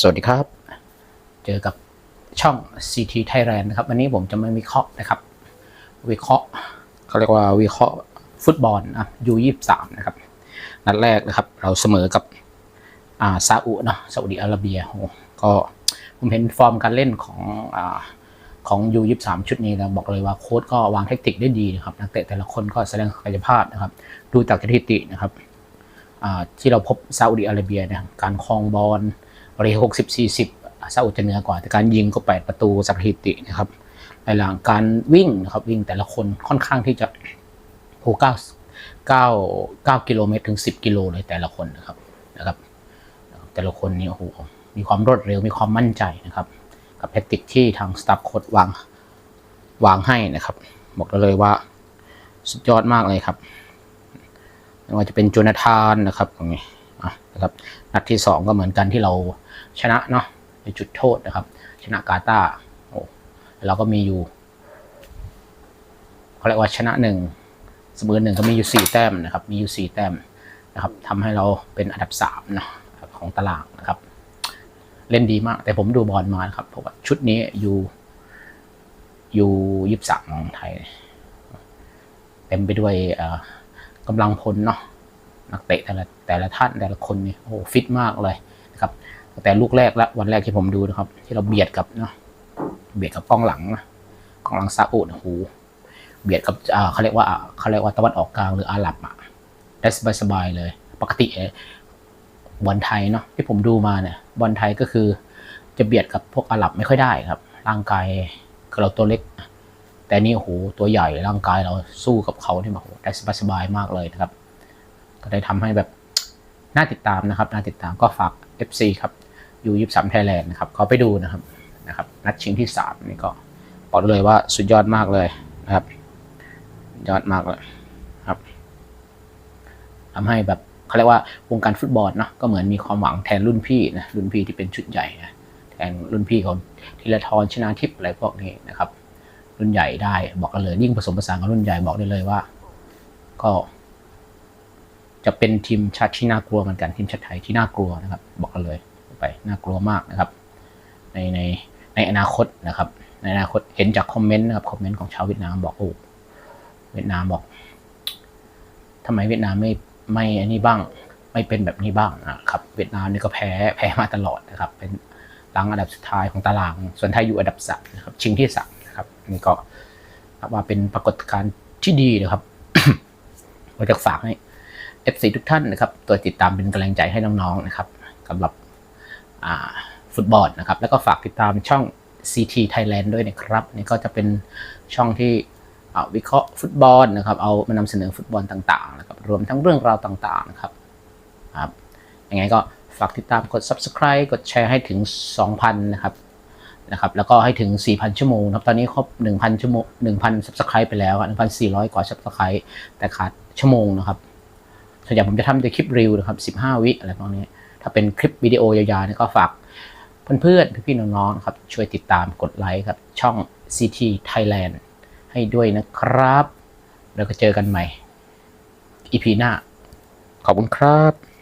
สวัสดีครับ เจอกับช่อง CT Thailand นะครับ วันนี้ผมจะมาวิเคราะห์นะครับ วิเคราะห์เขาเรียกว่าวิเคราะห์ฟุตบอลนะ U23 นะครับ นัดแรกนะครับ เราเสมอกับอ่าซาอุเนาะซาอุดิอาระเบียโอ้ก็ผมเห็นฟอร์มการเล่นของอ่าของ U23 ชุดนี้แล้วบอกเลยว่าโค้ชก็วางเทคนิคได้ดีนะครับ นักเตะแต่ละคนก็แสดงศักยภาพนะครับ ดูจากสถิตินะครับอ่าที่เราพบซาอุดิอาระเบียเนี่ยการครองบอล รหกสิบสี่สิบซาอุจะเหนือกว่า แต่การยิงก็แปดประตูสถิตินะครับในหลังการวิ่งนะครับวิ่งแต่ละคนค่อนข้างที่จะโหเก้าเก้าเก้ากิโลเมตรถึงสิบกิโลเลยแต่ละคนนะครับนะครับ แต่ละคนนี่โอ้โหมีความรวดเร็วมีความมั่นใจนะครับ กับแทคติกที่ทางสตาฟโค้ดวางวางให้นะครับ บอกได้เลยว่าสุดยอดมากเลยครับไม่ว่าจะเป็นโจนาธานนะครับตรงนี้ นะครับนัดที่สองก็เหมือนกันที่เราชนะเนาะในจุดโทษนะครับ ชนะกาตาโอ้เราก็มีอยู่เขาเรียกว่าชนะหนึ่งเสมอหนึ่งก็มีอยู่สี่แต้มนะครับ มีอยู่สี่แต้มนะครับทำให้เราเป็นอันดับสามเนาะของตารางนะครับ เล่นดีมาก แต่ผมดูบอลมานะครับเพราะว่าชุดนี้อยู่อยู่ยิบสามของไทย เต็มไปด้วยกำลังพลเนาะ นักเตะแต่ละแต่ละท่านแต่ละคนเนี่ยโอ้โหฟิตมากเลยนะครับแต่ลูกแรกและวันแรกที่ผมดูนะครับ ที่เราเบียดกับเนาะเบียดกับกองหลังกองหลังซาอุดโอ้โหเบียดกับอ่าเขาเรียกว่าเขาเรียกว่าตะวันออกกลางหรืออาหรับอะได้สบายๆเลย ปกติเนี่ยบอลไทยเนาะที่ผมดูมาเนี่ยบอลไทยก็คือจะเบียดกับพวกอาหรับไม่ค่อยได้ครับ ร่างกายเราตัวเล็ก แต่นี่โอ้โหตัวใหญ่ร่างกายเราสู้กับเขาเนี่ยโอ้โหได้สบายๆมากเลยนะครับ ก็ได้ทำให้แบบน่าติดตามนะครับน่าติดตามก็ฝาก FC ครับยูยิบสามไทยแลนด์นะครับเขาไปดูนะครับนะครับนัดชิงที่สามนี่ก็บอกเลยว่าสุดยอดมากเลยนะครับ ยอดมากเลยครับทำให้แบบเขาเรียกว่าวงการฟุตบอลเนาะก็เหมือนมีความหวังแทนรุ่นพี่นะรุ่นพี่ที่เป็นชุดใหญ่นะแทนรุ่นพี่ของธีรทรชนาทิพย์อะไรพวกนี้นะครับ รุ่นใหญ่ได้บอกกันเลยยิ่งผสมผสานกับรุ่นใหญ่บอกได้เลยว่า ก็ จะเป็นทีมชาติที่น่ากลัวเหมือนกันทีมชาติไทยที่น่ากลัวนะครับ บอกกันเลยไปน่ากลัวมากนะครับ ในในในอนาคตนะครับ ในอนาคตเห็นจากคอมเมนต์นะครับคอมเมนต์ของชาวเวียดนามบอกโอ้เวียดนามบอกทำไมเวียดนามไม่ไม่อันนี้บ้าง ไม่เป็นแบบนี้บ้างนะครับ เวียดนามนี่ก็แพ้แพ้มาตลอดนะครับ เป็นหลังอันดับสุดท้ายของตาราง ส่วนไทยอยู่อันดับสามนะครับ ชิงที่สามนะครับนี่ก็ว่าเป็นปรากฏการณ์ที่ดีนะครับก็จะฝากให้ FC ทุกท่านนะครับตัวติดตามเป็นกำลังใจให้น้องๆนะครับสำหรับฟุตบอลนะครับ แล้วก็ฝากติดตามช่อง CT Thailand ด้วยนะครับ นี่ก็จะเป็นช่องที่อ่าวิเคราะห์ฟุตบอลนะครับ เอามานำเสนอฟุตบอลต่างๆนะครับ รวมทั้งเรื่องราวต่างๆนะครับครับยังไงก็ฝากติดตามกด subscribe กดแชร์ให้ถึง 2,000 นะครับนะครับ แล้วก็ให้ถึง 4,000 ชั่วโมงครับ ตอนนี้ครบ 1,000 ชั่วโมง 1,000 subscribe ไปแล้ว 1,400 กว่า subscribe แต่ขาดชั่วโมงนะครับ ส่วนใหญ่ผมจะทำแต่คลิปรีวนะครับ15วิอะไรพวกนี้ ถ้าเป็นคลิปวิดีโอยาวๆนี่ก็ฝากเพื่อนๆพี่ๆน้องๆครับช่วยติดตามกดไลค์ครับ ช่อง CT Thailand ให้ด้วยนะครับ แล้วก็เจอกันใหม่ EP หน้า ขอบคุณครับ